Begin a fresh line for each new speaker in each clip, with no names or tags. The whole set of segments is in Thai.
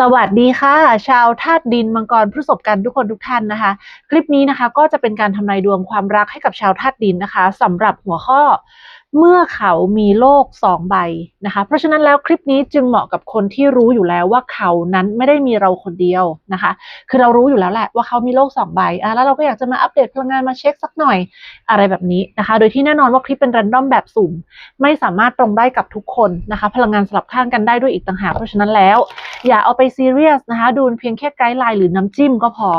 สวัสดีค่ะ ชาวธาตุดินมังกรพฤษภกันทุกคนทุกท่านนะคะ คลิปนี้นะคะก็จะเป็นการทำนายดวงความรักให้กับชาวธาตุดินนะคะสำหรับหัวข้อ เมื่อเขามีโลกสองใบนะคะ เพราะฉะนั้นแล้วคลิปนี้จึงเหมาะกับคนที่รู้อยู่แล้วว่าเขานั้นไม่ได้มีเราคนเดียวนะคะ คือเรารู้อยู่แล้วแหละว่าเขามีโลกสองใบอะแล้วเราก็อยากจะมาอัปเดตพลังงานมาเช็คสักหน่อยอะไรแบบนี้นะคะ โดยที่แน่นอนว่าคลิปเป็นรันดอมแบบสุ่ม ไม่สามารถตรงได้กับทุกคนนะคะ พลังงานสลับข้างกันได้ด้วยอีกต่างหากเพราะฉะนั้นแล้ว อย่าเอาไปซีเรียสนะคะ ดูเพียงแค่ไกด์ไลน์หรือน้ำจิ้มก็พอ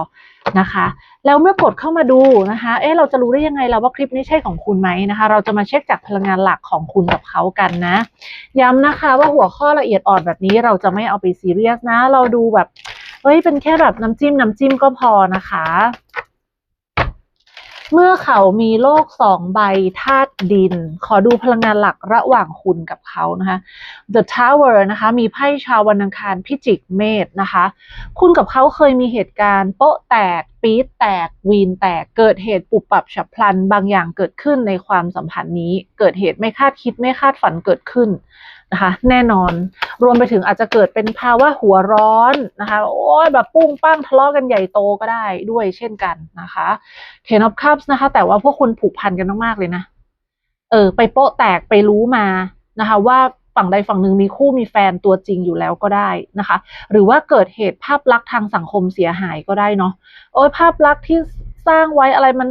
นะคะ แล้วเมื่อกดเข้ามาดูนะคะ เอ๊ะเราจะรู้ได้ยังไงเราว่าคลิปนี้ใช่ของคุณไหมนะคะ เราจะมาเช็คจากพลังงานหลักของคุณกับเขากันนะ ย้ำนะคะว่าหัวข้อละเอียดอ่อนแบบนี้เราจะไม่เอาไปซีเรียสนะ เราดูแบบเอ้ยเป็นแค่แบบน้ำจิ้มน้ำจิ้มก็พอนะคะ เมื่อเขามีโลกสองใบธาตุดิน ขอดูพลังงานหลักระหว่างคุณกับเขานะคะ The Tower นะคะ มีไพ่ชาววันอังคารพิจิกเมษนะคะ คุณกับเขาเคยมีเหตุการณ์โป๊ะแตก ปี๊ดแตก วีนแตก เกิดเหตุปุบปับฉับพลัน บางอย่างเกิดขึ้นในความสัมพันธ์นี้ เกิดเหตุไม่คาดคิดไม่คาดฝันเกิดขึ้น นะคะ แน่นอนรวมไปถึงอาจจะเกิดเป็นภาวะหัวร้อนนะคะโอ้ยแบบปุ้งปั้งทะเลาะกันใหญ่โตก็ได้ด้วยเช่นกันนะคะ Ten of Cups นะคะ แต่ว่าพวกคุณผูกพันกันมากๆเลยนะ เออ ไปโป๊ะแตกไปรู้มานะคะ ว่าฝั่งใดฝั่งหนึ่งมีคู่มีแฟนตัวจริงอยู่แล้วก็ได้นะคะ หรือว่าเกิดเหตุภาพลักษณ์ทางสังคมเสียหายก็ได้เนาะโอ้ยภาพลักษณ์ที่สร้างไว้อะไรมัน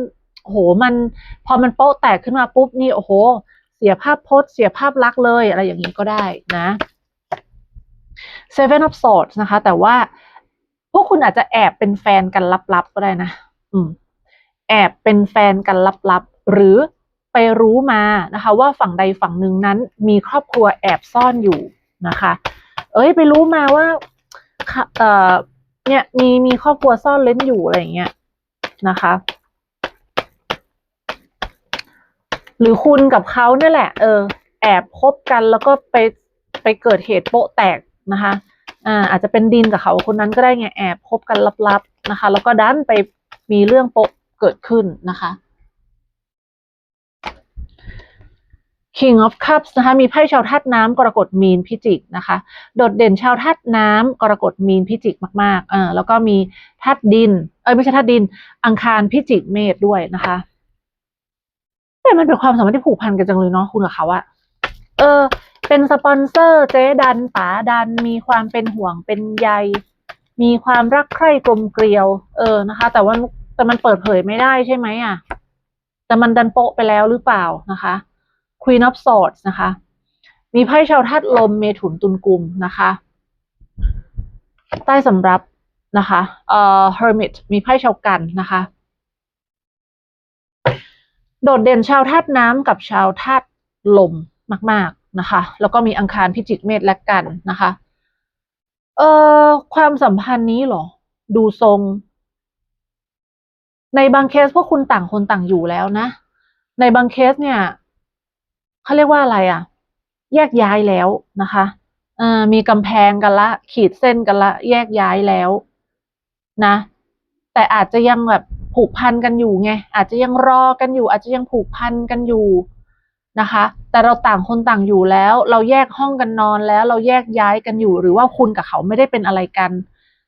โหมันพอมันโป๊ะแตกขึ้นมาปุ๊บนี่โอ้โห สียภาพพจน์เสียภาพลักษณ์เลยอะไรอย่างนี้ก็ได้นะ Seven of Swords นะคะ แต่ว่าพวกคุณอาจจะแอบเป็นแฟนกันลับๆก็ได้นะ อืม แอบเป็นแฟนกันลับๆหรือไปรู้มานะคะ ว่าฝั่งใดฝั่งหนึ่งนั้น มีครอบครัวแอบซ่อนอยู่นะคะ เอ้ย ไปรู้มาว่าเอ่อเนี่ยมีมีครอบครัวซ่อนเล้นอยู่อะไรอย่างเงี้ยนะคะ หรือคุณกับเขาเนี่ยแหละ เออ แอบคบกันแล้วก็ไปไปเกิดเหตุโปะแตกนะคะอ่าอาจจะเป็นดินกับเขาคนนั้นก็ได้ไงแอบคบกันลับๆนะคะ แล้วก็ดันไปมีเรื่องโปะเกิดขึ้นนะคะ King of Cups นะคะมีไพ่ชาวธาตุน้ำกรกฎมีนพิจิกนะคะ โดดเด่นชาวธาตุน้ำกรกฎมีนพิจิกมากๆอ่าแล้วก็มีธาตุดิน เอ้ยไม่ใช่ธาตุดิน อังคารพิจิกเมษด้วยนะคะ แต่มันเป็นความสัมพันธ์ที่ผูกพันกันจังเลยเนาะคุณกับเขาอะเออ เป็นสปอนเซอร์เจ๊ดันป๋าดันมีความเป็นห่วงเป็นใย มีความรักใคร่กลมเกลียว เออนะคะ แต่ว่าแต่มันเปิดเผยไม่ได้ใช่ไหมอะแต่มันดันโปะไปแล้วหรือเปล่านะคะ Queen of Swords นะคะ มีไพ่ชาวธาตุลมเมถุนตุลกุมนะคะ ใต้สำรับนะคะเอ่อ Hermit มีไพ่ชาวกันนะคะ โดดเด่นชาวธาตุน้ำกับชาวธาตุลมมาก ๆนะคะ แล้วก็มีอังคารพิจิกเมษและกันนะคะ เอ่อความสัมพันธ์นี้เหรอ ดูทรง ในบางเคสพวกคุณต่างคนต่างอยู่แล้วนะ ในบางเคสเนี่ยเขาเรียกว่าอะไรอะ แยกย้ายแล้วนะคะเอ่อมีกำแพงกันละ ขีดเส้นกันละ แยกย้ายแล้วนะ แต่อาจจะยังแบบ ผูกพันกันอยู่ไงอาจจะยังรอกันอยู่ อาจจะยังผูกพันกันอยู่นะคะ แต่เราต่างคนต่างอยู่แล้ว เราแยกห้องกันนอนแล้ว เราแยกย้ายกันอยู่ หรือว่าคุณกับเขาไม่ได้เป็นอะไรกัน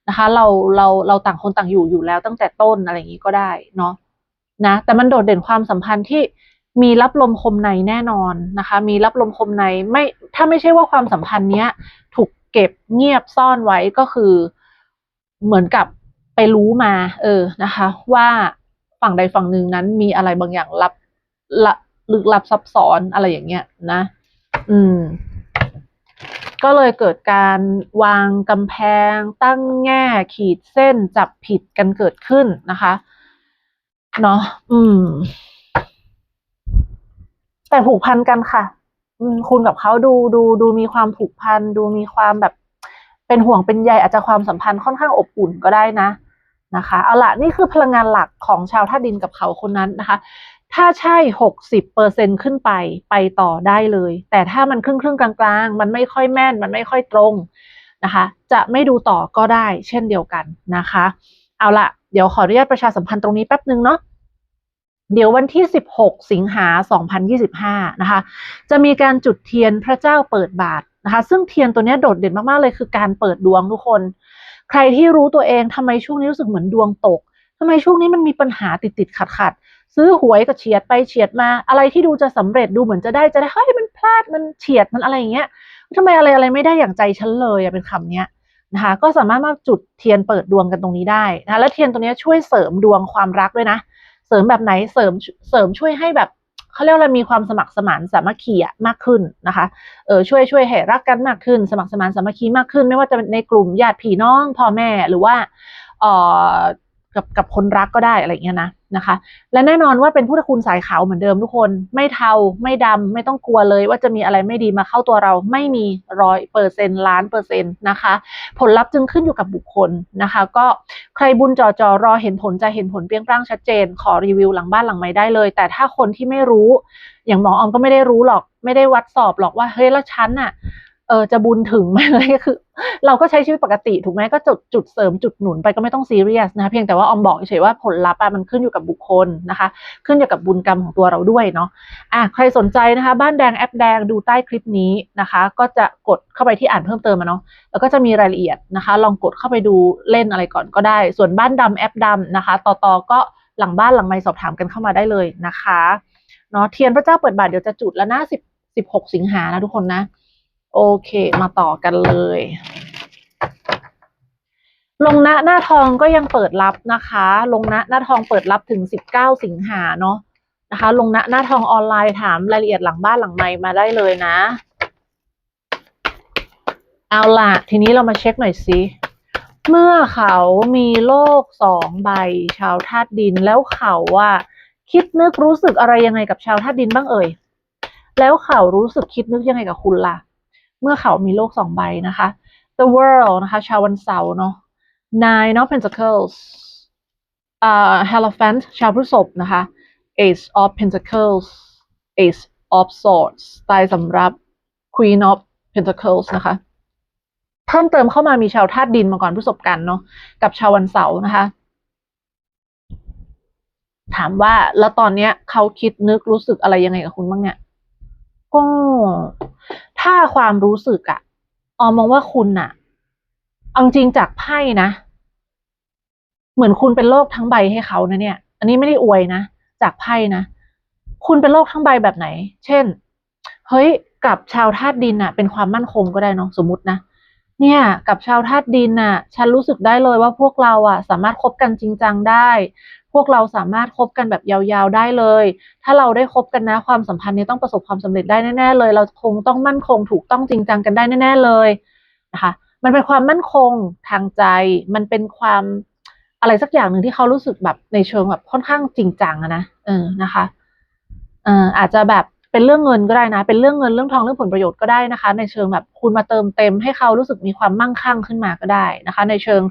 นะคะ เราเราเราต่างคนต่างอยู่อยู่แล้วตั้งแต่ต้นอะไรอย่างนี้ก็ได้เนาะนะแต่มันโดดเด่นความสัมพันธ์ที่มีรับลมคมในแน่นอนนะคะ มีรับลมคมในไม่ถ้าไม่ใช่ว่าความสัมพันธ์เนี้ย ถูกเก็บเงียบซ่อนไว้ก็คือเหมือนกับ ไปรู้มา เออนะคะ ว่าฝั่งใดฝั่งหนึ่งนั้นมีอะไรบางอย่างลับละลึกลับซับซ้อนอะไรอย่างเงี้ยนะ อืม ก็เลยเกิดการวางกำแพง ตั้งแง่ขีดเส้นจับผิดกันเกิดขึ้นนะคะเนาะอืม แต่ผูกพันกันค่ะคุณกับเขาดูดูดูมีความผูกพัน ดูมีความแบบ เป็นห่วงเป็นใยอาจจะความสัมพันธ์ค่อนข้างอบอุ่นก็ได้นะ นะคะ เอาละนี่คือพลังงานหลักของชาวธาดินกับเขาคนนั้นนะคะ ถ้าใช่หกสิบเปอร์เซ็นขึ้นไปไปต่อได้เลย แต่ถ้ามันครึ่งครึ่งกลางๆ มันไม่ค่อยแม่น มันไม่ค่อยตรงนะคะ จะไม่ดูต่อก็ได้เช่นเดียวกันนะคะ เอาละเดี๋ยวขออนุญาตประชาสัมพันธ์ตรงนี้แป๊บนึงเนาะเดี๋ยววันที่ 16 สิงหา 2025 นะคะ จะมีการจุดเทียนพระเจ้าเปิดบาทนะคะ ซึ่งเทียนตัวนี้โดดเด่นมาก ๆ เลยคือการเปิดดวงทุกคน ใครที่รู้ตัวเองทำไมช่วงนี้รู้สึกเหมือนดวงตกทำไมช่วงนี้มันมีปัญหาติดติดขัดขัดซื้อหวยก็เฉียดไปเฉียดมา อะไรที่ดูจะสำเร็จดูเหมือนจะได้จะได้เฮ้ยมันพลาดมันเฉียดมันอะไรอย่างเงี้ยทำไมอะไรอะไรไม่ได้อย่างใจฉันเลยอะเป็นคำเนี้ยนะคะก็สามารถมาจุดเทียนเปิดดวงกันตรงนี้ได้นะะแล้วเทียนตัวเนี้ยช่วยเสริมดวงความรักด้วยนะ เสริมแบบไหนเสริมเสริมช่วยให้แบบ เขาเรียกว่ามีความสมัครสมานสามัคคีอะมากขึ้นนะคะเออช่วยช่วยให้รักกันมากขึ้น สมัครสมานสามัคคีมากขึ้น ไม่ว่าจะในกลุ่มญาติพี่น้องพ่อแม่หรือว่าเอ่อ กับกับคนรักก็ได้อะไรเงี้ยนะนะคะ และแน่นอนว่าเป็นพุทธคุณสายขาวเหมือนเดิมทุกคนไม่เทาไม่ดำไม่ต้องกลัวเลย ว่าจะมีอะไรไม่ดีมาเข้าตัวเราไม่มีร้อยเปอร์เซ็นล้านเปอร์เซ็นต์นะคะ ผลลัพธ์จึงขึ้นอยู่กับบุคคลนะคะ ก็ใครบุญจอจอรอเห็นผลจะเห็นผลเปรี้ยงปร้างชัดเจน ขอรีวิวหลังบ้านหลังไม่ได้เลย แต่ถ้าคนที่ไม่รู้ อย่างหมออมก็ไม่ได้รู้หรอก ไม่ได้วัดสอบหรอกว่าเฮ้ยแล้วฉันน่ะ เออจะบุญถึงไหมอะไรก็คือ เราก็ใช้ชีวิตปกติถูกไหมก็จุดจุดเสริมจุดหนุนไปก็ไม่ต้องซีเรียสนะคะเพียงแต่ว่าออมบอกเฉยว่าผลลัพธ์มันขึ้นอยู่กับบุคคลนะคะ ขึ้นอยู่กับบุญกรรมของตัวเราด้วยเนาะอะใครสนใจนะคะ บ้านแดงแอปแดงดูใต้คลิปนี้นะคะ ก็จะกดเข้าไปที่อ่านเพิ่มเติมมาเนาะแล้วก็จะมีรายละเอียดนะคะ ลองกดเข้าไปดูเล่นอะไรก่อนก็ได้ ส่วนบ้านดำแอปดำนะคะ ต่อต่อก็หลังบ้านหลังไม่สอบถามกันเข้ามาได้เลยนะคะเนาะเทียนพระเจ้าเปิดบาทเดี๋ยวจะจุดแล้วนะสิบสิบหกสิงหานะทุกคนนะ โอเค มาต่อกันเลย ลงณหน้าทองก็ยังเปิดรับนะคะ ลงณหน้าทองเปิดรับถึง 19 สิงหาเนาะนะคะ ลงณหน้าทองออนไลน์ถามรายละเอียดหลังบ้านหลังไมค์มาได้เลยนะ เอาล่ะ ทีนี้เรามาเช็คหน่อยสิเมื่อเขามีโลกสองใบ ชาวธาตุดินแล้วเขาว่าคิดนึกรู้สึกอะไรยังไงกับชาวธาตุดินบ้างเอ่ย แล้วเขารู้สึกคิดนึกยังไงกับคุณล่ะ เมื่อเขามีโลกสองใบนะคะ The World นะคะ ชาววันเสาร์เนาะ Nine of Pentacles อ่า Hierophant ชาวพฤษภนะคะ Ace of Pentacles Ace of Swords ตายสำหรับ Queen of Pentacles นะคะ เพิ่มเติมเข้ามามีชาวธาตุดินมาก่อนพฤษภกันเนาะ กับชาววันเสาร์นะคะถามว่าแล้วตอนเนี้ยเขาคิดนึกรู้สึกอะไรยังไงกับคุณบ้างเนี่ยก็ ถ้าความรู้สึกอะออมมองว่าคุณอะเอาจริงจากไพ่นะ เหมือนคุณเป็นโลกทั้งใบให้เขานะเนี่ย อันนี้ไม่ได้อวยนะ จากไพ่นะ คุณเป็นโลกทั้งใบแบบไหน เช่น เฮ้ย กับชาวธาตุดินอะเป็นความมั่นคงก็ได้เนาะสมมตินะ เนี่ย กับชาวธาตุดินน่ะฉันรู้สึกได้เลยว่าพวกเราอะสามารถคบกันจริงจังได้ พวกเราสามารถคบกันแบบยาวๆได้เลย ถ้าเราได้คบกันนะความสัมพันธ์นี้ต้องประสบความสำเร็จได้แน่ๆเลย เราคงต้องมั่นคงถูกต้องจริงจังกันได้แน่ๆเลยนะคะ มันเป็นความมั่นคงทางใจ มันเป็นความอะไรสักอย่างหนึ่งที่เขารู้สึกแบบในเชิงแบบค่อนข้างจริงจังนะ เออ นะคะเอออาจจะแบบเป็นเรื่องเงินก็ได้นะ เป็นเรื่องเงินเรื่องทองเรื่องผลประโยชน์ก็ได้นะคะ ในเชิงแบบคุณมาเติมเต็มให้เขารู้สึกมีความมั่งคั่งขึ้นมาก็ได้นะคะ ในเชิง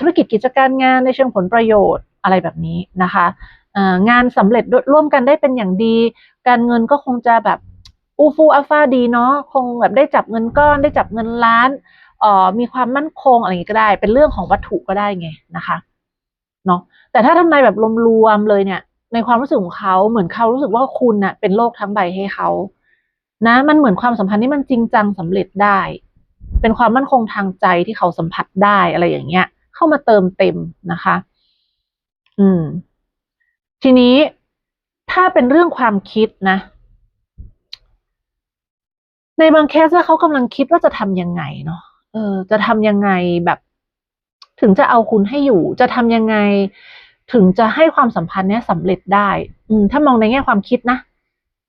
ธุรกิจกิจการงานในเชิงผลประโยชน์ อะไรแบบนี้นะคะงานสำเร็จร่วมกันได้เป็นอย่างดี การเงินก็คงจะแบบอูฟูอัลฟาดีเนาะคงแบบได้จับเงินก้อนได้จับเงินล้านออมีความมั่นคงอะไรอย่างนี้ก็ได้ เป็นเรื่องของวัตถุก็ได้ไงนะคะเนาะแต่ถ้าทำนายแบบรวมๆเลยเนี่ย ในความรู้สึกของเขาเหมือนเขารู้สึกว่าคุณน่ะเป็นโลกทั้งใบให้เขานะ มันเหมือนความสัมพันธ์ที่มันจริงจังสำเร็จได้ เป็นความมั่นคงทางใจที่เขาสัมผัสได้อะไรอย่างเงี้ย เข้ามาเติมเต็มนะคะ อืม ทีนี้ถ้าเป็นเรื่องความคิดนะ ในบางเคสเขากำลังคิดว่าจะทำยังไงเนาะเออ จะทำยังไงแบบ ถึงจะเอาคุณให้อยู่ จะทำยังไง ถึงจะให้ความสัมพันธ์เนี้ยสำเร็จได้ อืม ถ้ามองในแง่ความคิดนะ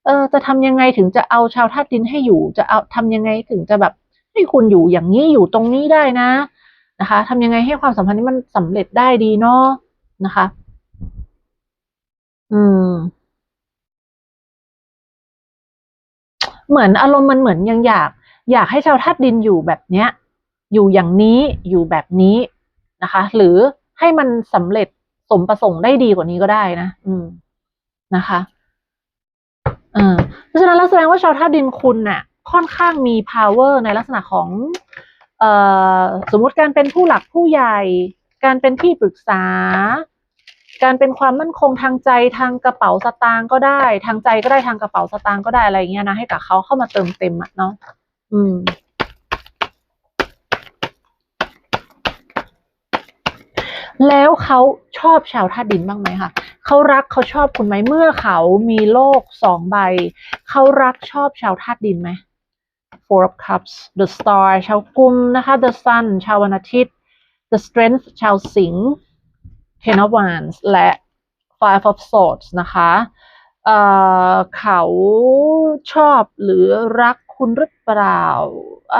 เออ จะทำยังไงถึงจะเอาชาวธาตุดินให้อยู่ จะเอาทำยังไงถึงจะแบบให้คุณอยู่อย่างนี้อยู่ตรงนี้ได้นะ นะคะทำยังไงให้ความสัมพันธ์นี้มันสำเร็จได้ดีเนาะนะคะ อืม เหมือนอารมณ์มันเหมือนยังอยาก อยากให้ชาวธาตุดินอยู่แบบเนี้ย อยู่อย่างนี้อยู่แบบนี้นะคะ หรือให้มันสำเร็จสมประสงค์ได้ดีกว่านี้ก็ได้นะอืมนะคะเออเพราะฉะนั้นแล้วแสดงว่าชาวธาตุดินคุณน่ะ ค่อนข้างมี power ในลักษณะของเอ่อสมมุติการเป็นผู้หลักผู้ใหญ่ การเป็นที่ปรึกษา การเป็นความมั่นคงทางใจทางกระเป๋าสตางค์ก็ได้ ทางใจก็ได้ทางกระเป๋าสตางค์ก็ได้อะไรเงี้ยนะให้กับเขาเข้ามาเติมเต็มอะเนาะอืม แล้วเขาชอบชาวธาตุดินบ้างไหมคะเขารักเขาชอบคุณไหมเมื่อเขามีโลกสองใบ เขารักชอบชาวธาตุดินไหม Four of Cups The Star ชาวกุมนะคะ The Sun ชาววันอาทิตย์ The Strength ชาวสิงห์ Ten of Wands และ Five of Swords นะคะเเขาชอบหรือรักคุณหรือเปล่าเ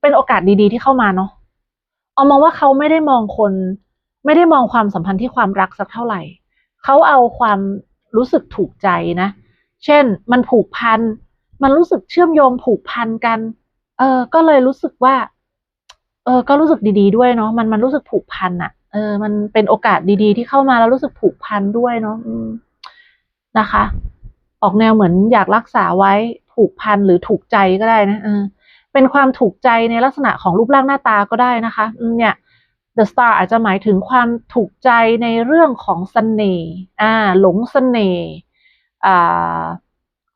เป็นโอกาสดีๆที่เข้ามาเนาะเอามองว่าเขาไม่ได้มองคน ไม่ได้มองความสัมพันธ์ที่ความรักสักเท่าไหร่ เขาเอาความรู้สึกถูกใจนะ เช่น มันผูกพัน มันรู้สึกเชื่อมโยงผูกพันกัน เออ ก็เลยรู้สึกว่า เออ ก็รู้สึกดีๆด้วยเนาะ มันมันรู้สึกผูกพันอะ เออ มันเป็นโอกาสดีๆ ที่เข้ามาแล้วรู้สึกผูกพันด้วยเนาะนะคะ ออกแนวเหมือนอยากรักษาไว้ผูกพันหรือถูกใจก็ได้นะเออเป็นความถูกใจในลักษณะของรูปร่างหน้าตาก็ได้นะคะ เนี่ย The Star อาจจะหมายถึงความถูกใจในเรื่องของเสน่ห์อ่า หลงเสน่ห์อ่า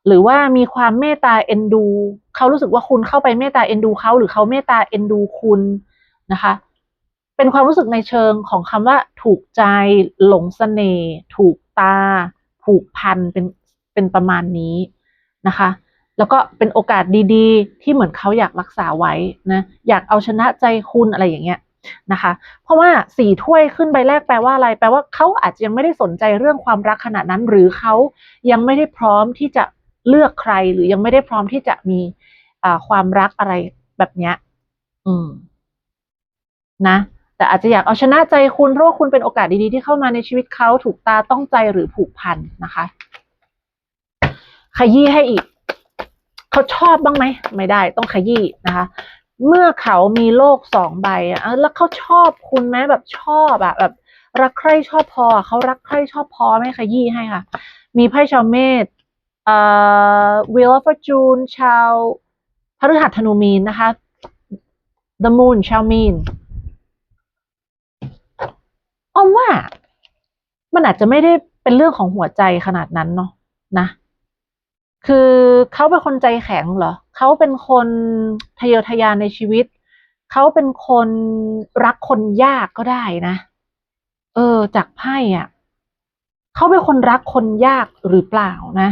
หรือว่ามีความเมตตาเอ็นดู เขารู้สึกว่าคุณเข้าไปเมตตาเอ็นดูเขาหรือเขาเมตตาเอ็นดูคุณนะคะ เป็นความรู้สึกในเชิงของคำว่า ถูกใจ หลงเสน่ห์ถูกตา ผูกพันเป็นเป็นประมาณนี้นะคะ แล้วก็เป็นโอกาสดีๆ ที่เหมือนเขาอยากรักษาไว้นะอยากเอาชนะใจคุณอะไรอย่างเงี้ยนะคะ เพราะว่าสี่ถ้วยขึ้นใบแรกแปลว่าอะไร แปลว่าเขาอาจจะยังไม่ได้สนใจเรื่องความรักขนาดนั้น หรือเขายังไม่ได้พร้อมที่จะเลือกใคร หรือยังไม่ได้พร้อมที่จะมีความรักอะไรแบบเนี้ย อืม นะ แต่อาจจะอยากเอาชนะใจคุณเพราะว่าคุณเป็นโอกาสดีๆที่เข้ามาในชีวิตเขาถูกตาต้องใจหรือผูกพันนะคะ ขยี้ให้อีก เขาชอบบ้างไหมไม่ได้ต้องขยี้นะคะ เมื่อเขามีโลกสองใบอะแล้วเขาชอบคุณไหมแบบชอบอะแบบ รักใคร่ชอบพอเขารักใคร่ชอบพอไหมขยี้ให้ค่ะ มีไพ่ชาวเมษเอ่อ Wheel of Fortune ชาวพฤหัสธนูมีนนะคะ The Moon ชาวมีน อ้อมว่า มันอาจจะไม่ได้เป็นเรื่องของหัวใจขนาดนั้นเนาะนะ คือเขาเป็นคนใจแข็งเหรอเขาเป็นคนทะเยอทะยานในชีวิตเขาเป็นคนรักคนยากก็ได้นะ เออ จากไพ่อะเขาเป็นคนรักคนยากหรือเปล่านะ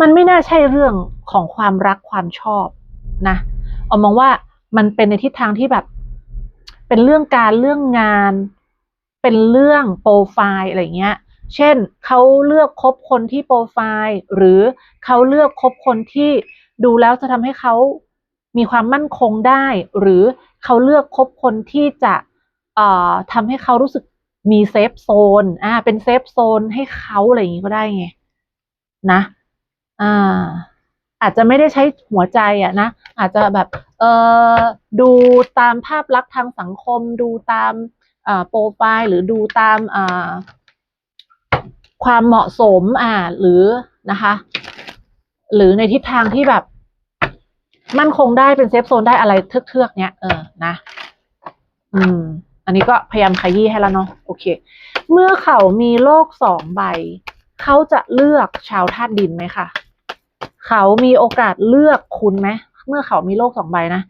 มันไม่น่าใช่เรื่องของความรักความชอบนะเอามองว่ามันเป็นในทิศทางที่แบบ เป็นเรื่องการเรื่องงาน เป็นเรื่องโปรไฟล์อะไรเงี้ย เช่นเขาเลือกคบคนที่โปรไฟล์หรือเขาเลือกคบคนที่ดูแล้วจะทำให้เขามีความมั่นคงได้ หรือเขาเลือกคบคนที่จะทำให้เขารู้สึกมีเซฟโซน อ่า เป็นเซฟโซนให้เขาอะไรอย่างงี้ก็ได้ไง นะ อ่า อาจจะไม่ได้ใช้หัวใจอะนะอาจจะแบบเออดูตามภาพลักษณ์ทางสังคม ดูตามโปรไฟล์หรือดูตามาความเหมาะสมอ่าหรือนะคะ หรือในทิศทางที่แบบ มั่นคงได้เป็นเซฟโซนได้อะไรเทือกๆเนี้ยเออนะ อืม อันนี้ก็พยายามขยี้ให้แล้วเนาะโอเค เมื่อเขามีโลกสองใบ เขาจะเลือกชาวธาตุดินไหมคะ เขามีโอกาสเลือกคุณไหม เมื่อเขามีโลกสองใบนะ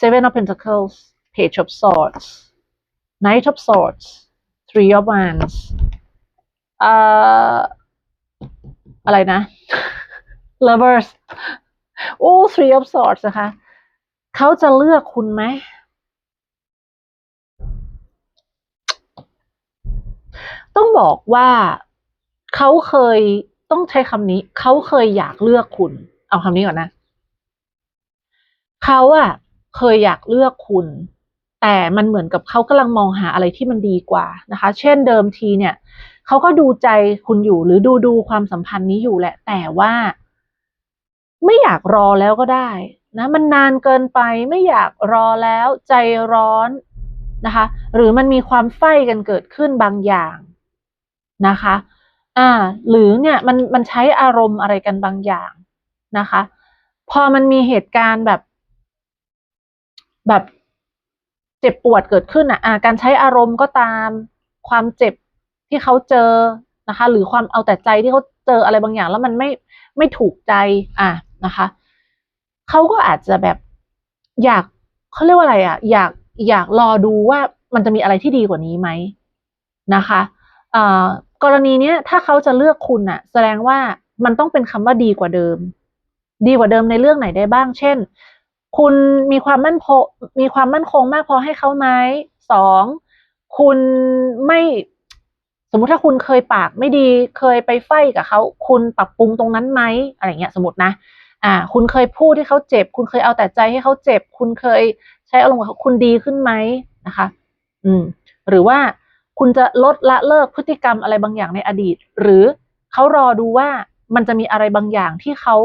Seven of Pentacles Page of Swords Knight of Swords Three of Wands เอ่ออะไรนะ Lovers โอ้ Three of Swords นะคะ เขาจะเลือกคุณไหม ต้องบอกว่าเขาเคย ต้องใช้คำนี้ เขาเคยอยากเลือกคุณ เอาคำนี้ก่อนนะ เขาอะเคยอยากเลือกคุณ แต่มันเหมือนกับเขากำลังมองหาอะไรที่มันดีกว่านะคะ เช่นเดิมทีเนี่ย เขาก็ดูใจคุณอยู่หรือดูดูความสัมพันธ์นี้อยู่แหละ แต่ว่า ไม่อยากรอแล้วก็ได้นะมันนานเกินไปไม่อยากรอแล้วใจร้อนนะคะ หรือมันมีความใฝ่กันเกิดขึ้นบางอย่างนะคะ อ่า หรือเนี่ยมันมันใช้อารมณ์อะไรกันบางอย่างนะคะ พอมันมีเหตุการณ์แบบ แบบเจ็บปวดเกิดขึ้นอะอ่าการใช้อารมณ์ก็ตามความเจ็บที่เขาเจอนะคะ หรือความเอาแต่ใจที่เขาเจออะไรบางอย่าง แล้วมันไม่ไม่ถูกใจอะนะคะเขาก็อาจจะแบบอยากเขาเรียกว่าอะไรอะ อยากอยากรอดูว่ามันจะมีอะไรที่ดีกว่านี้ไหมนะคะอ่า กรณีเนี้ยถ้าเขาจะเลือกคุณน่ะแสดงว่ามันต้องเป็นคำว่าดีกว่าเดิม ดีกว่าเดิมในเรื่องไหนได้บ้าง เช่น คุณมีความมั่นพมีความมั่นคงมากพอให้เขาไหมสองคุณไม่สมมุติถ้าคุณเคยปากไม่ดีเคยไปไฟกับเขาคุณปรับปรุงตรงนั้นไหมอะไรเงี้ยสมมตินะ อ่า คุณเคยพูดให้เขาเจ็บ คุณเคยเอาแต่ใจให้เขาเจ็บ คุณเคยใช้อารมณ์กับเขาคุณดีขึ้นไหมนะคะ อืม หรือว่า คุณจะลดละเลิกพฤติกรรมอะไรบางอย่างในอดีต หรือเขารอดูว่ามันจะมีอะไรบางอย่างที่เขา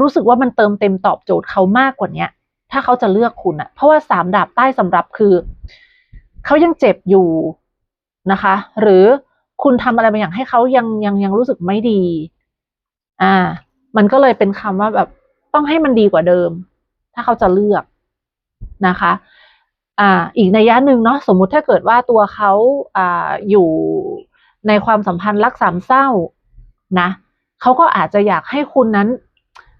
รู้สึกว่ามันเติมเต็มตอบโจทย์เขามากกว่าเนี้ย ถ้าเขาจะเลือกคุณอะเพราะว่าสามดาบใต้สำรับคือ เขายังเจ็บอยู่นะคะ หรือคุณทำอะไรบางอย่างให้เขายังยังยังรู้สึกไม่ดี อ่า มันก็เลยเป็นคำว่าแบบต้องให้มันดีกว่าเดิม ถ้าเขาจะเลือกนะคะ อ่าอีกในยะหนึ่งเนาะสมมุติถ้าเกิดว่าตัวเขาอ่าอยู่ในความสัมพันธ์รักสามเศร้านะเขาก็อาจจะอยากให้คุณนั้น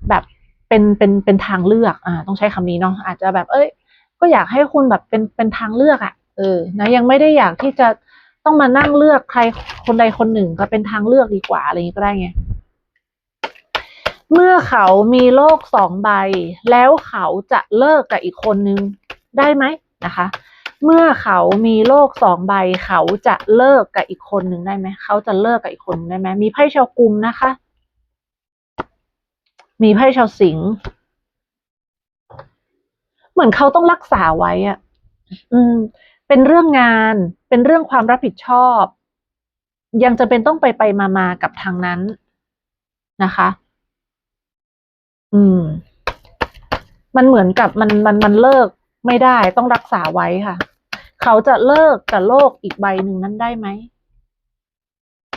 แบบเป็นเป็นเป็นทางเลือกอ่าต้องใช้คำนี้เนาะอาจจะแบบเอ้ย ก็อยากให้คุณแบบเป็นเป็นทางเลือกอะ่ะเออนะยังไม่ได้อยากที่จะต้องมานั่งเลือกใครคนใดคนหนึ่งก็เป็นทางเลือกดีกว่าอะไรอย่างนี้ก็ได้ไงเมื่อเขามีโลกสองใบ แล้วเขาจะเลิกกับอีกคนนึงได้ไหม นะคะ เมื่อเขามีโลกสองใบ เขาจะเลิกกับอีกคนหนึ่งได้ไหมเขาจะเลิกกับอีกคนได้ไหมมีไพ่ชาวกุมนะคะ มีไพ่ชาวสิงห์เหมือนเขาต้องรักษาไว้อะอืม เป็นเรื่องงาน เป็นเรื่องความรับผิดชอบ ยังจะเป็นต้องไปไปมามากับทางนั้นนะคะ อืม มันเหมือนกับมันมันมันเลิก ไม่ได้ต้องรักษาไว้ค่ะ เขาจะเลิกกับโลกอีกใบหนึ่งนั้นได้ไหม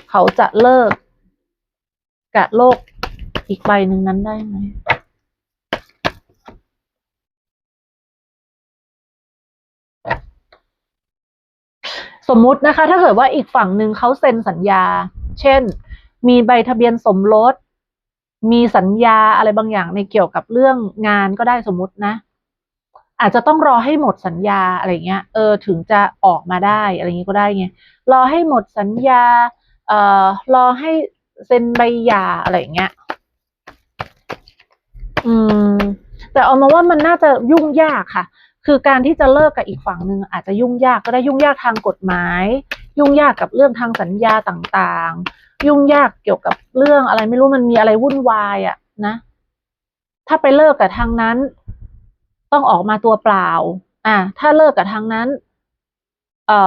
เขาจะเลิกกับโลกอีกใบหนึ่งนั้นได้ไหมสมมุตินะคะ ถ้าเกิดว่าอีกฝั่งหนึ่งเขาเซ็นสัญญา เช่น มีใบทะเบียนสมรส มีสัญญาอะไรบางอย่างในเกี่ยวกับเรื่องงานก็ได้สมมตินะ อาจจะต้องรอให้หมดสัญญาอะไรเงี้ยเออถึงจะออกมาได้อะไรเงี้ยก็ได้ไงรอให้หมดสัญญาเอ่อรอให้เซ็นใบหย่าอะไรเงี้ยอืม แต่เอามาว่ามันน่าจะยุ่งยากค่ะ คือการที่จะเลิกกับอีกฝั่งหนึ่งอาจจะยุ่งยากก็ได้ยุ่งยากทางกฎหมาย ยุ่งยากกับเรื่องทางสัญญาต่างๆ ยุ่งยากเกี่ยวกับเรื่องอะไรไม่รู้มันมีอะไรวุ่นวายอะนะถ้าไปเลิกกับทางนั้น ต้องออกมาตัวเปล่า อ่า ถ้าเลิกกับทางนั้น เอ่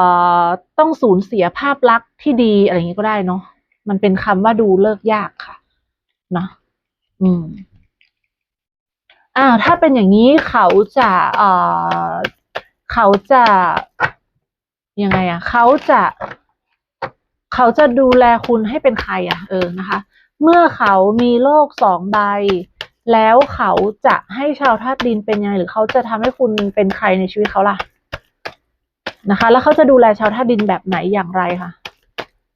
อ ต้องสูญเสียภาพลักษณ์ที่ดีอะไรอย่างนี้ก็ได้เนาะ มันเป็นคำว่าดูเลิกยากค่ะ นะ อืม อ่า ถ้าเป็นอย่างนี้เขาจะเอ่อเขาจะยังไงอะเขาจะเขาจะดูแลคุณให้เป็นใครอะเออนะคะ เมื่อเขามีโลกสองใบ แล้วเขาจะให้ชาวธาตุดินเป็นยังไงหรือเขาจะทำให้คุณเป็นใครในชีวิตเขาล่ะนะคะ แล้วเขาจะดูแลชาวธาตุดินแบบไหนอย่างไรคะ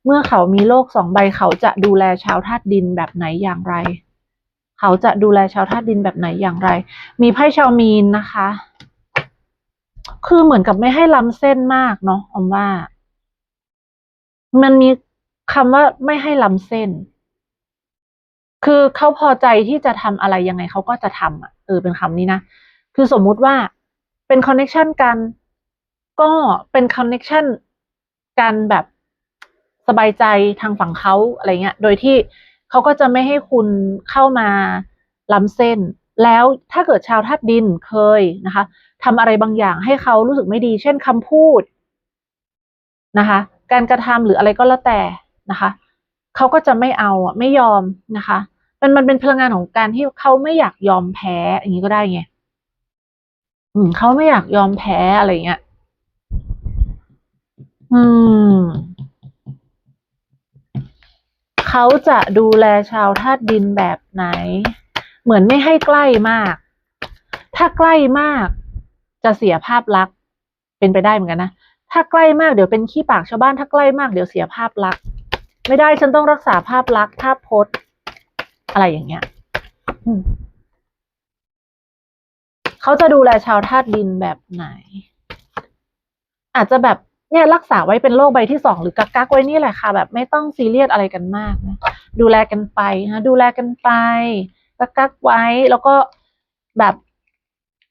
เมื่อเขามีโลกสองใบเขาจะดูแลชาวธาตุดินแบบไหนอย่างไร เขาจะดูแลชาวธาตุดินแบบไหนอย่างไร มีไพ่ชาวมีนนะคะ คือเหมือนกับไม่ให้ล้ำเส้นมากเนาะอมว่า มันมีคำว่าไม่ให้ล้ำเส้น คือเขาพอใจที่จะทำอะไรยังไงเขาก็จะทำอะเออเป็นคำนี้นะ คือสมมุติว่าเป็นคอนเน็ชันกัน ก็เป็นคอนเน็ชันกันแบบสบายใจทางฝั่งเขาอะไรเงี้ย โดยที่เขาก็จะไม่ให้คุณเข้ามาล้ำเส้น แล้วถ้าเกิดชาวธาตุดินเคยนะคะทำอะไรบางอย่างให้เขารู้สึกไม่ดี เช่นคำพูดนะคะ การกระทำหรืออะไรก็แล้วแต่นะคะ เขาก็จะไม่เอาไม่ยอมนะคะ มันมันเป็นพลังงานของการที่เขาไม่อยากยอมแพ้อย่างนี้ก็ได้ไงอืมเขาไม่อยากยอมแพ้อะไรเงี้ย อืม เขาจะดูแลชาวธาตุดินแบบไหน เหมือนไม่ให้ใกล้มาก ถ้าใกล้มาก จะเสียภาพลักษณ์เป็นไปได้เหมือนกันนะ ถ้าใกล้มากเดี๋ยวเป็นขี้ปากชาวบ้าน ถ้าใกล้มากเดี๋ยวเสียภาพลักษณ์ ไม่ได้ฉันต้องรักษาภาพลักษณ์ภาพพจน์ อะไรอย่างเงี้ยเขาจะดูแลชาวธาตุดินแบบไหน อาจจะแบบเนี่ยรักษาไว้เป็นโรคใบที่สองหรือกักกักไว้นี่แหละค่ะ แบบไม่ต้องซีเรียสอะไรกันมากนะดูแลกันไปนะดูแลกันไป กักกักไว้แล้วก็แบบ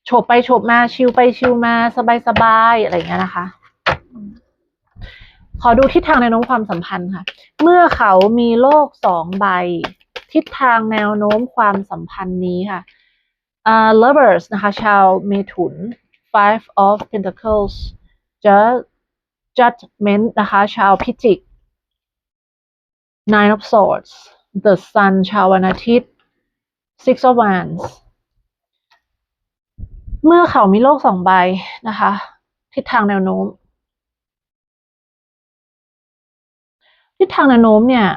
โฉบไปโฉบมาชิลไปชิลมาสบายสบายอะไรอย่างเงี้ยนะคะ ขอดูทิศทางแนน้มความสัมพันธ์ค่ะ เมื่อเขามีโลกสองใบ ทิศทางแนวโน้มความสัมพันธ์นี้ค่ะอ่า lovers นะคะ ชาวเมถุน five of pentacles judge judgment นะคะ ชาวพิจิก nine of swords the sun ชาววันอาทิตย์ six of wands เมื่อเขามีโลกสองใบนะคะ ทิศทางแนวโน้ม ทิศทางแนวโน้มเนี่ย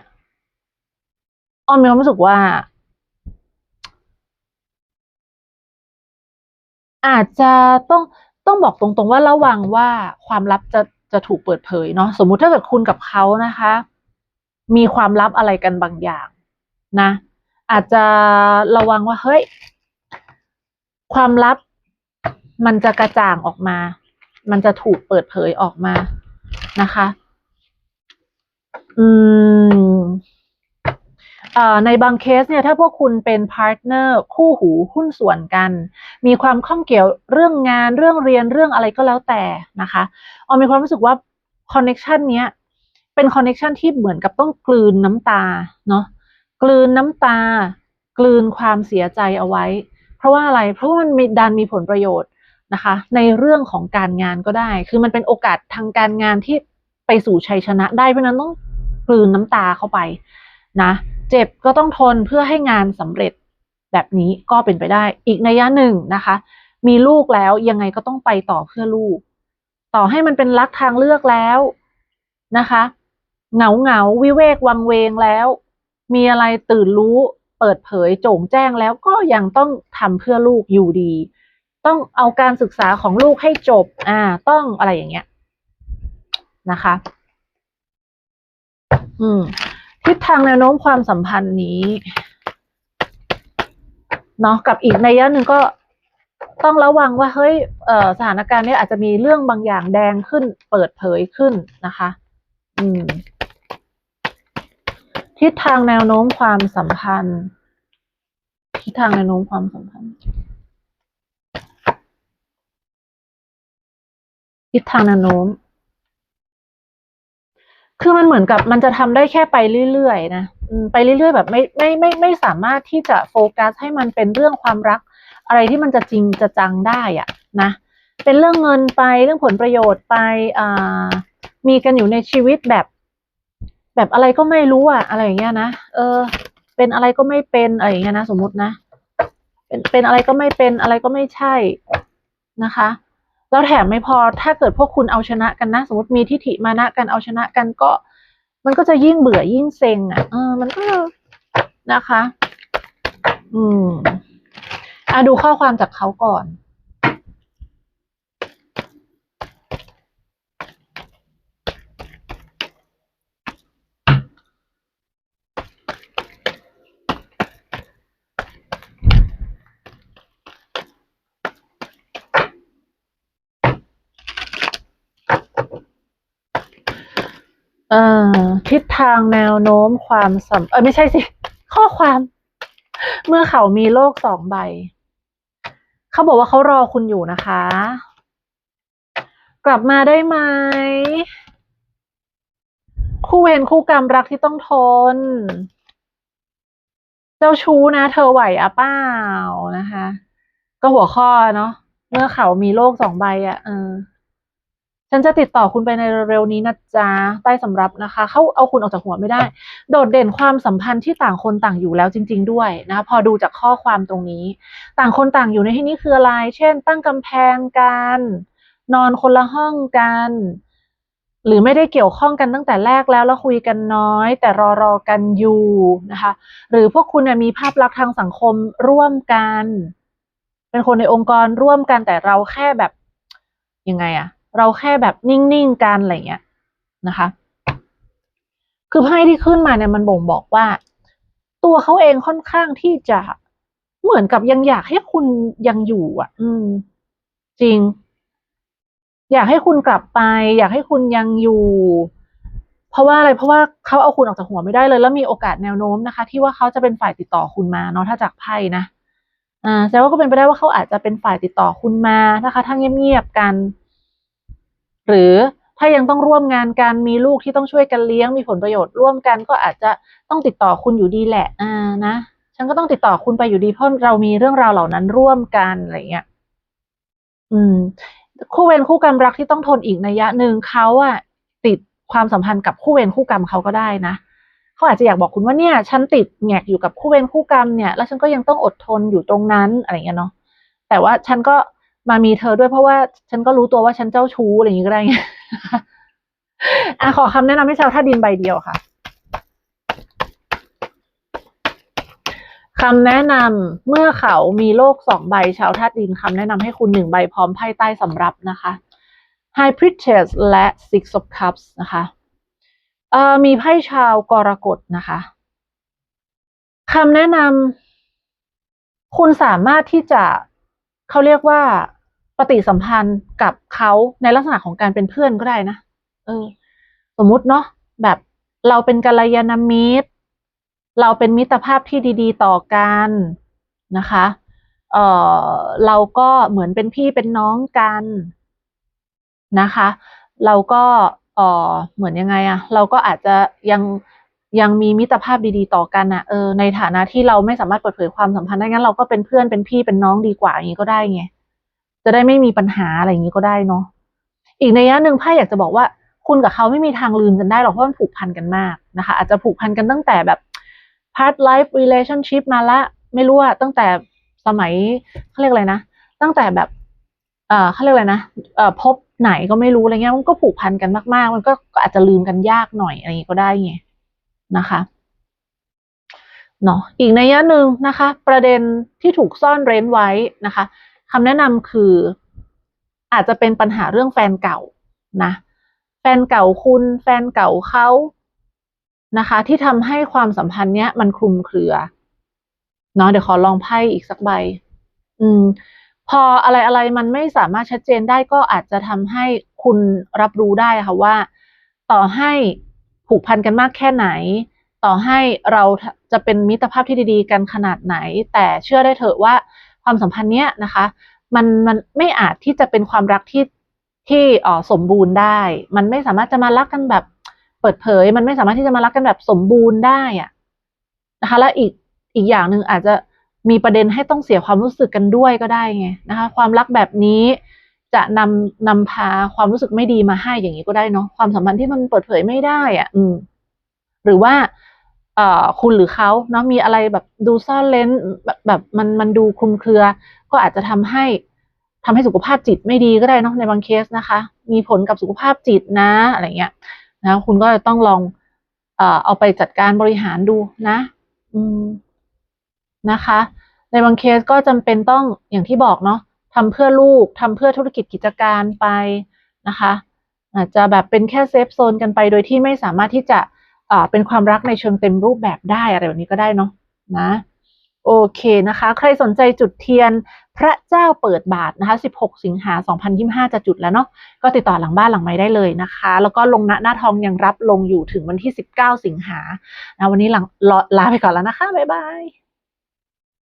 ออมมีความรู้สึกว่า อาจจะต้องต้องบอกตรงๆว่าระวังว่าความลับจะจะถูกเปิดเผยเนาะสมมุติถ้าเกิดคุณกับเขานะคะ มีความลับอะไรกันบางอย่างนะ อาจจะระวังว่าเฮ้ย ความลับมันจะกระจ่างออกมา มันจะถูกเปิดเผยออกมานะคะ อืม ในบางเคสเนี่ยถ้าพวกคุณเป็นพาร์ทเนอร์คู่หูหุ้นส่วนกัน มีความข้องเกี่ยวเรื่องงานเรื่องเรียนเรื่องอะไรก็แล้วแต่นะคะออมมีความรู้สึกว่าคอนเน็ชันเนี้ยเป็นคอนเน็ชันที่เหมือนกับต้องกลืนน้ำตาเนาะกลืนน้ำตา กลืนความเสียใจเอาไว้ เพราะว่าอะไรเพราะว่ามันมีดันมีผลประโยชน์นะคะ ในเรื่องของการงานก็ได้ คือมันเป็นโอกาสทางการงานที่ไปสู่ชัยชนะได้เพราะฉะนั้นต้องกลืนน้ำตาเข้าไปนะ เจ็บก็ต้องทนเพื่อให้งานสำเร็จแบบนี้ก็เป็นไปได้ อีกนัยยะหนึ่งนะคะ มีลูกแล้วยังไงก็ต้องไปต่อเพื่อลูก ต่อให้มันเป็นรักทางเลือกแล้วนะคะเหงาเหงาวิเวกวังเวงแล้ว มีอะไรตื่นรู้ เปิดเผยโจ่งแจ้งแล้วก็ยังต้องทำเพื่อลูกอยู่ดี ต้องเอาการศึกษาของลูกให้จบอ่าต้องอะไรอย่างเงี้ยนะคะ อืม ทิศทางแนวโน้มความสัมพันธ์นี้เนาะกับอีกในยะหนึ่งก็ต้องระวังว่าเฮ้ยสถานการณ์นี้อาจจะมีเรื่องบางอย่างแดงขึ้น เปิดเผยขึ้นนะคะ อืม ทิศทางแนวโน้มความสัมพันธ์ ทิศทางแนวโน้มความสัมพันธ์ ทิศทางแนวโน้ม คือมันเหมือนกับมันจะทำได้แค่ไปเรื่อยๆนะไปเรื่อยๆ แบบไม่ไม่ไม่ไม่สามารถที่จะโฟกัสให้มันเป็นเรื่องความรัก อะไรที่มันจะจริงจะจังได้อะนะเป็นเรื่องเงินไปเรื่องผลประโยชน์ไปอ่ามีกันอยู่ในชีวิตแบบ แบบอะไรก็ไม่รู้อะอะไรอย่างเงี้ยนะเออ เป็นอะไรก็ไม่เป็นอะไรอย่างเงี้ยนะสมมตินะ เป็นเป็นอะไรก็ไม่เป็นอะไรก็ไม่ใช่นะคะ แล้วแถมไม่พอถ้าเกิดพวกคุณเอาชนะกันนะ สมมติมีทิฐิมานะกันเอาชนะกันก็ มันก็จะยิ่งเบื่อยิ่งเซ็งอะเออมันก็นะคะ อืมอะดูข้อความจากเขาก่อน ทิศทางแนวโน้มความสัมเออไม่ใช่สิ ข้อความ เมื่อเขามีโลกสองใบ เขาบอกว่าเขารอคุณอยู่นะคะ กลับมาได้ไหม คู่เวรคู่กรรมรักที่ต้องทน เจ้าชู้นะ เธอไหวอะเปล่านะคะ ก็หัวข้อเนาะเมื่อเขามีโลกสองใบอะเออ ฉันจะติดต่อคุณไปในเร็วๆนี้นะจ๊ะใต้สำรับนะคะ เขาเอาคุณออกจากหัวไม่ได้ โดดเด่นความสัมพันธ์ที่ต่างคนต่างอยู่แล้วจริง ๆ ด้วยนะพอดูจากข้อความตรงนี้ ต่างคนต่างอยู่ในที่นี้คืออะไร เช่น ตั้งกำแพงกันนอนคนละห้องกันหรือไม่ได้เกี่ยวข้องกันตั้งแต่แรกแล้วแล้วคุยกันน้อย แต่รอรอกันอยู่นะคะ หรือพวกคุณมีภาพลักษณ์ทางสังคมร่วมกัน เป็นคนในองค์กรร่วมกันแต่เราแค่แบบยังไงอะ เราแค่แบบนิ่งๆกันอะไรเงี้ยนะคะ คือไพ่ที่ขึ้นมาเนี่ยมันบ่งบอกว่า ตัวเขาเองค่อนข้างที่จะเหมือนกับยังอยากให้คุณยังอยู่อะ อืม จริง อยากให้คุณกลับไป อยากให้คุณยังอยู่ เพราะว่าอะไรเพราะว่าเขาเอาคุณออกจากหัวไม่ได้เลย แล้วมีโอกาสแนวโน้มนะคะ ที่ว่าเขาจะเป็นฝ่ายติดต่อคุณมาเนาะถ้าจากไพ่นะอ่าแสดงว่าก็เป็นไปได้ว่าเขาอาจจะเป็นฝ่ายติดต่อคุณมานะคะถ้าเงียบๆกัน หรือถ้ายังต้องร่วมงานกันมีลูกที่ต้องช่วยกันเลี้ยงมีผลประโยชน์ร่วมกันก็อาจจะต้องติดต่อคุณอยู่ดีแหละอ่านะฉันก็ต้องติดต่อคุณไปอยู่ดีเพราะเรามีเรื่องราวเหล่านั้นร่วมกันอะไรเงี้ยอืม คู่เวรคู่กรรมรักที่ต้องทนอีกนัยยะหนึ่งเขาอะติดความสัมพันธ์กับคู่เวรคู่กรรมเขาก็ได้นะเขาอาจจะอยากบอกคุณว่าเนี่ยฉันติดแงกอยู่กับคู่เวรคู่กรรมเนี่ยแล้วฉันก็ยังต้องอดทนอยู่ตรงนั้นอะไรเงี้ยเนาะแต่ว่าฉันก็ มามีเธอด้วยเพราะว่าฉันก็รู้ตัวว่าฉันเจ้าชู้อะไรอย่างงี้ก็ได้ไงอะขอคำแนะนำให้ชาวท่าดินใบเดียวค่ะคำแนะนำเมื่อเขามีโลกสองใบชาวธาตุดินคำแนะนำให้คุณหนึ่งใบพร้อมไพ่ใต้สำรับนะคะ High Priestess และ Six of Cups นะคะเอ่อมีไพ่ชาวกรกฎนะคะคำแนะนำคุณสามารถที่จะ เขาเรียกว่าปฏิสัมพันธ์กับเขาในลักษณะของการเป็นเพื่อนก็ได้นะเออ สมมุติเนาะแบบเราเป็นกัลยาณมิตร เราเป็นมิตรภาพที่ดี ๆ ต่อกันนะคะ เออเราก็เหมือนเป็นพี่เป็นน้องกันนะคะ เราก็เออเหมือนยังไงอะเราก็อาจจะยัง ยังมีมิตรภาพดีๆ ต่อกันอะเออในฐานะที่เราไม่สามารถเปิดเผยความสัมพันธ์ได้งั้นเราก็เป็นเพื่อนเป็นพี่เป็นน้องดีกว่าอย่างนี้ก็ได้ไงจะได้ไม่มีปัญหาอะไรอย่างนี้ก็ได้เนาะอีกในยะหนึ่งไพ่อยากจะบอกว่า คุณกับเขาไม่มีทางลืมกันได้หรอกเพราะมันผูกพันกันมากนะคะ อาจจะผูกพันกันตั้งแต่แบบ past life relationship มาละ ไม่รู้ว่าตั้งแต่สมัยเขาเรียกอะไรนะ ตั้งแต่แบบ เอ่อเขาเรียกอะไรนะเอ่อพบไหนก็ไม่รู้อะไรเงี้ยมันก็ผูกพันกันมากๆ มันก็อาจจะลืมกันยากหน่อยอะไรอย่างงี้ก็ได้ไง นะคะเนาะอีกในยะหนึ่งนะคะ ประเด็นที่ถูกซ่อนเร้นไว้นะคะคำแนะนำคืออาจจะเป็นปัญหาเรื่องแฟนเก่านะแฟนเก่าคุณแฟนเก่าเขานะคะ ที่ทำให้ความสัมพันธ์เนี้ย มันคลุมเครือเนาะเดี๋ยวขอลองไพ่อีกสักใบ อืม พออะไรอะไรมันไม่สามารถชัดเจนได้ก็อาจจะทำให้คุณรับรู้ได้ค่ะว่า ต่อให้ ผูกพันกันมากแค่ไหน ต่อให้เราจะเป็นมิตรภาพที่ดีๆ กันขนาดไหน แต่เชื่อได้เถอะว่าความสัมพันธ์เนี้ยนะคะ มันมันไม่อาจที่จะเป็นความรักที่ที่อ่อสมบูรณ์ได้ มันไม่สามารถจะมารักกันแบบเปิดเผย มันไม่สามารถที่จะมารักกันแบบสมบูรณ์ได้อะนะคะและอีกอีกอย่างหนึ่งอาจจะมีประเด็นให้ต้องเสียความรู้สึกกันด้วยก็ได้ไงนะคะ ความรักแบบนี้ จะนำนำพาความรู้สึกไม่ดีมาให้อย่างนี้ก็ได้เนาะความสัมพันธ์ที่มันเปิดเผยไม่ได้อะ อืม หรือว่าเอ่อคุณหรือเขาเนาะมีอะไรแบบดูซ่อนเล้นแบบแบบมันมันดูคลุมเครือ ก็อาจจะทำให้ทำให้สุขภาพจิตไม่ดีก็ได้เนาะในบางเคสนะคะ มีผลกับสุขภาพจิตนะอะไรเงี้ยนะคุณก็จะต้องลอง เอ่อเอาไปจัดการบริหารดูนะ อืมนะคะ ในบางเคสก็จำเป็นต้องอย่างที่บอกเนาะ ทำเพื่อลูกทำเพื่อธุรกิจกิจการไปนะคะ อาจจะแบบเป็นแค่เซฟโซนกันไปโดยที่ไม่สามารถที่จะเป็นความรักในเชิงเต็มรูปแบบได้อะไรแบบนี้ก็ได้เนาะนะโอเคนะคะ ใครสนใจจุดเทียนพระเจ้าเปิดบาทนะคะ 16 สิงหา 2025 จะจุดแล้วเนาะ ก็ติดต่อหลังบ้านหลังไม้ได้เลยนะคะ แล้วก็ลงณหน้าทองยังรับลงอยู่ถึงวันที่ 19 สิงหานะวันนี้หลังลาไปก่อนแล้วนะคะ บ๊ายบาย